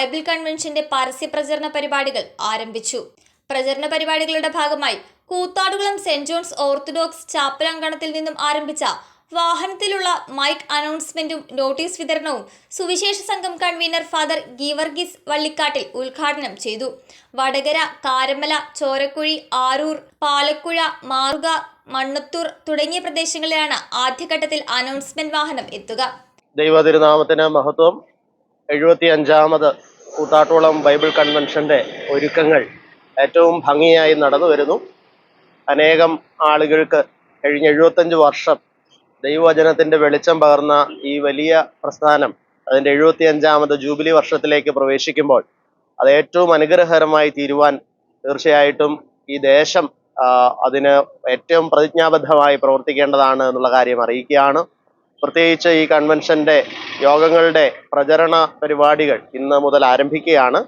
Bible കൺവെൻഷന്റെ പരസ്യ പ്രചരണ പരിപാടികൾ ആരംഭിച്ചു. പ്രചരണ പരിപാടികളുടെ ഭാഗമായി കൂത്താടുകുളം സെന്റ് ജോൺസ് ഓർത്തഡോക്സ് ചാപ്പലങ്കണത്തിൽ നിന്നും ആരംഭിച്ച വാഹനത്തിലുള്ള മൈക്ക് അനൗൺസ്മെന്റും നോട്ടീസ് വിതരണവും സുവിശേഷ സംഘം കൺവീനർ ഫാദർ ഗീവർഗീസ് വള്ളിക്കാട്ടിൽ ഉദ്ഘാടനം ചെയ്തു. വടകര കാരമല ചോരക്കുഴി ആരൂർ പാലക്കുഴ മാറുക മണ്ണത്തൂർ തുടങ്ങിയ പ്രദേശങ്ങളിലാണ് ആദ്യഘട്ടത്തിൽ അനൗൺസ്മെന്റ് വാഹനം എത്തുക. ദൈവതിരുനാമത്തിന് മഹത്വം. എഴുപത്തി അഞ്ചാമത് കൂത്താട്ടോളം ബൈബിൾ കൺവെൻഷന്റെ ഒരുക്കങ്ങൾ ഏറ്റവും ഭംഗിയായി നടന്നു വരുന്നു അനേകം ആളുകൾക്ക് കഴിഞ്ഞ എഴുപത്തഞ്ച് വർഷം ദൈവവചനത്തിന്റെ വെളിച്ചം പകർന്ന ഈ വലിയ പ്രസ്ഥാനം അതിന്റെ എഴുപത്തി അഞ്ചാമത് ജൂബിലി വർഷത്തിലേക്ക് പ്രവേശിക്കുമ്പോൾ അത് ഏറ്റവും അനുഗ്രഹകരമായി തീരുവാൻ തീർച്ചയായിട്ടും ഈ ദേശം അതിന് ഏറ്റവും പ്രതിജ്ഞാബദ്ധമായി പ്രവർത്തിക്കേണ്ടതാണ് എന്നുള്ള കാര്യം അറിയിക്കുകയാണ്. പ്രത്യേകിച്ച് ഈ കൺവെൻഷന്റെ യോഗങ്ങളുടെ പ്രചരണ പരിപാടികൾ ഇന്ന് മുതൽ ആരംഭിക്കുകയാണ്.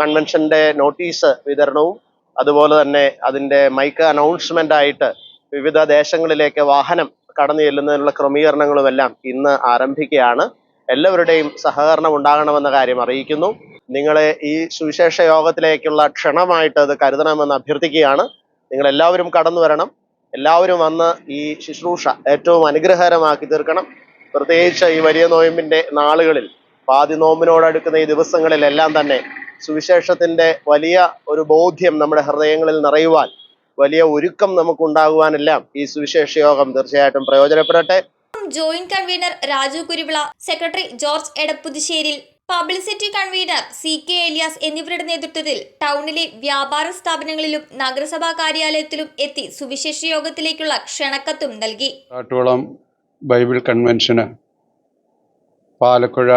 കൺവെൻഷന്റെ നോട്ടീസ് വിതരണവും അതുപോലെ തന്നെ അതിന്റെ മൈക്ക് അനൗൺസ്മെന്റ് ആയിട്ട് വിവിധ ദേശങ്ങളിലേക്ക് വാഹനം കടന്നു ചെല്ലുന്നതിനുള്ള ക്രമീകരണങ്ങളുമെല്ലാം ഇന്ന് ആരംഭിക്കുകയാണ്. എല്ലാവരുടെയും സഹകരണം ഉണ്ടാകണമെന്ന കാര്യം അറിയിക്കുന്നു. നിങ്ങളെ ഈ സുവിശേഷ യോഗത്തിലേക്കുള്ള ക്ഷണമായിട്ട് അത് കരുതണമെന്ന് അഭ്യർത്ഥിക്കുകയാണ്. നിങ്ങൾ എല്ലാവരും കടന്നു വരണം. എല്ലാവരും വന്ന് ഈ ശുശ്രൂഷ ഏറ്റവും അനുഗ്രഹകരമാക്കി തീർക്കണം. പ്രത്യേകിച്ച് ഈ വലിയ നോയമ്പിന്റെ നാളുകളിൽ പാതി നോമ്പിനോടടുക്കുന്ന ഈ ദിവസങ്ങളിലെല്ലാം തന്നെ സുവിശേഷത്തിന്റെ വലിയ ഒരു ബോധ്യം നമ്മുടെ ഹൃദയങ്ങളിൽ നിറയുവാൻ വലിയ ഒരുക്കം നമുക്കുണ്ടാകുവാനെല്ലാം ഈ സുവിശേഷ യോഗം തീർച്ചയായിട്ടും പ്രയോജനപ്പെടട്ടെ. Joint convener Raju Kuruvila secretary George Edapputhusseril publicity convener C K Elias എന്നിവരുടെ നേതൃത്വത്തിൽ ടൗണിലെ വ്യാപാര സ്ഥാപനങ്ങളിലും നഗരസഭാ കാര്യാലയത്തിലും എത്തി സുവിശേഷ യോഗത്തിലേക്കുള്ള ക്ഷണക്കത്തും നൽകി. കാട്ടുകുളം ബൈബിൾ കൺവെൻഷന് പാലക്കുഴ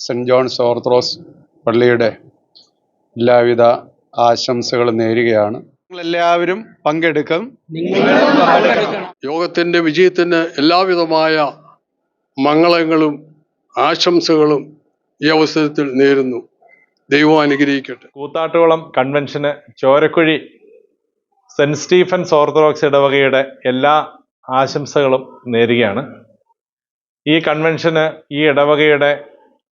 സെന്റ് ജോൺസ് ഓർത്തഡോക്സ് പള്ളിയുടെ എല്ലാവിധ ആശംസകളും നേരുകയാണ്. നിങ്ങളെല്ലാവരും പങ്കെടുക്കും. യോഗത്തിന്റെ വിജയത്തിന് എല്ലാവിധമായ മംഗളങ്ങളും ആശംസകളും ഈ അവസരത്തിൽ നേരുന്നു. ദൈവം അനുഗ്രഹിക്കട്ടെ. കൂത്താട്ടുകുളം കൺവെൻഷന് ചോരക്കുഴി സെന്റ് സ്റ്റീഫൻസ് ഓർത്തഡോക്സ് ഇടവകയുടെ എല്ലാ ആശംസകളും നേരുകയാണ്. ഈ കൺവെൻഷന് ഈ ഇടവകയുടെ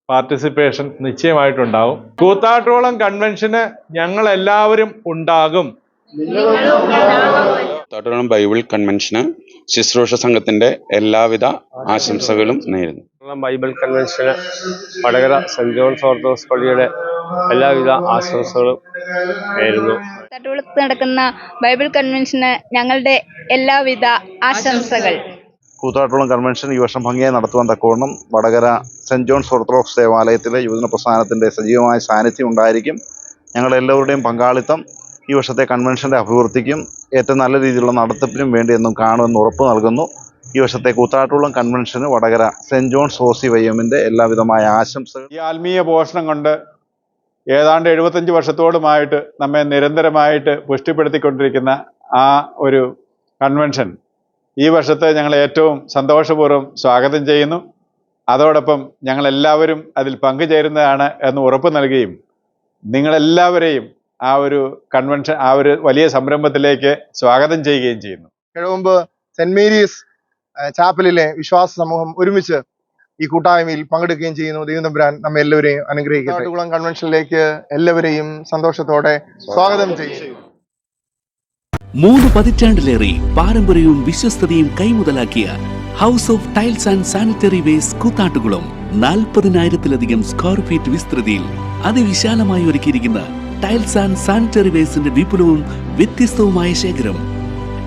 പാർട്ടിസിപ്പേഷൻ നിശ്ചയമായിട്ടുണ്ടാവും. കൂത്താട്ടുകുളം കൺവെൻഷന് ഞങ്ങൾ എല്ലാവരും ഉണ്ടാകും ബൈബിൾ കൺവെൻഷന് ശുശ്രൂഷ സംഘത്തിന്റെ എല്ലാവിധ ആശംസകളും നേരുന്നു. ബൈബിൾ കൺവെൻഷന് വടകര സെന്റ് ജോൺസ് ഓർത്തഡോക്സ് പള്ളിയുടെ എല്ലാവിധ ആശംസകളും നേരുന്നു. തട്ടുകുളത്ത് നടക്കുന്ന ബൈബിൾ കൺവെൻഷന് ഞങ്ങളുടെ എല്ലാവിധ ആശംസകൾ. കൂത്താട്ടുളം കൺവെൻഷൻ ഈ വർഷം ഭംഗിയായി നടത്തുവാൻ തക്കവണ്ണം വടകര സെന്റ് ജോൺസ് ഓർത്തഡോക്സ് ദേവാലയത്തിലെ യുവജന പ്രസ്ഥാനത്തിന്റെ സജീവമായ സാന്നിധ്യം ഉണ്ടായിരിക്കും. ഞങ്ങളെല്ലാവരുടെയും പങ്കാളിത്തം ഈ വർഷത്തെ കൺവെൻഷന്റെ അഭിവൃദ്ധിക്കും ഏറ്റവും നല്ല രീതിയിലുള്ള നടത്തിപ്പിനും വേണ്ടി എന്നും കാണുമെന്ന് ഉറപ്പ് നൽകുന്നു. ഈ വർഷത്തെ കൂത്താട്ടുകുളം കൺവെൻഷന് വടകര സെന്റ് ജോൺസ് ഹോസി വയ്യമ്മിന്റെ എല്ലാവിധമായ ആശംസകൾ. ഈ ആത്മീയ പോഷണം കൊണ്ട് ഏതാണ്ട് എഴുപത്തഞ്ച് വർഷത്തോടുമായിട്ട് നമ്മെ നിരന്തരമായിട്ട് പുഷ്ടിപ്പെടുത്തിക്കൊണ്ടിരിക്കുന്ന ആ ഒരു കൺവെൻഷൻ ഈ വർഷത്തെ ഞങ്ങൾ ഏറ്റവും സന്തോഷപൂർവം സ്വാഗതം ചെയ്യുന്നു. അതോടൊപ്പം ഞങ്ങളെല്ലാവരും അതിൽ പങ്കുചേരുന്നതാണ് എന്ന് ഉറപ്പ് നൽകുകയും നിങ്ങളെല്ലാവരെയും ആ ഒരു കൺവെൻഷൻ ആ ഒരു വലിയ സംരംഭത്തിലേക്ക് സ്വാഗതം ചെയ്യുകയും ചെയ്യുന്നു. കിഴമുമ്പ് സെന്റ് മേരീസ് ചാപ്പലിലെ വിശ്വാസ സമൂഹം ഒരുമിച്ച് ഈ കൂട്ടായ്മയിൽ പങ്കെടുക്കുകയും ചെയ്യുന്നു. ദൈവം തമ്പുരാൻ നമ്മെ എല്ലാവരെയും അനുഗ്രഹിക്കട്ടെ. കാട്ടുകുളം കൺവെൻഷനിലേക്ക് എല്ലാവരെയും സന്തോഷത്തോടെ സ്വാഗതം ചെയ്യും. മൂന്ന് പതിറ്റാണ്ടിലേറെ പാരമ്പര്യവും വിശ്വസ്തതയും കൈമുതലാക്കിയ house of tiles and sanitary waste Koothattukulam നാൽപ്പതിനായിരത്തിലധികം സ്ക്വയർ ഫീറ്റ് വിസ്തൃതിയിൽ അതിവിശാലമായി ഒരുക്കിയിരിക്കുന്ന ടൈൽസ് ആൻഡ് സാനിറ്ററി വേസ്റ്റിന്റെ വിപുലവും വ്യത്യസ്തവുമായ ശേഖരം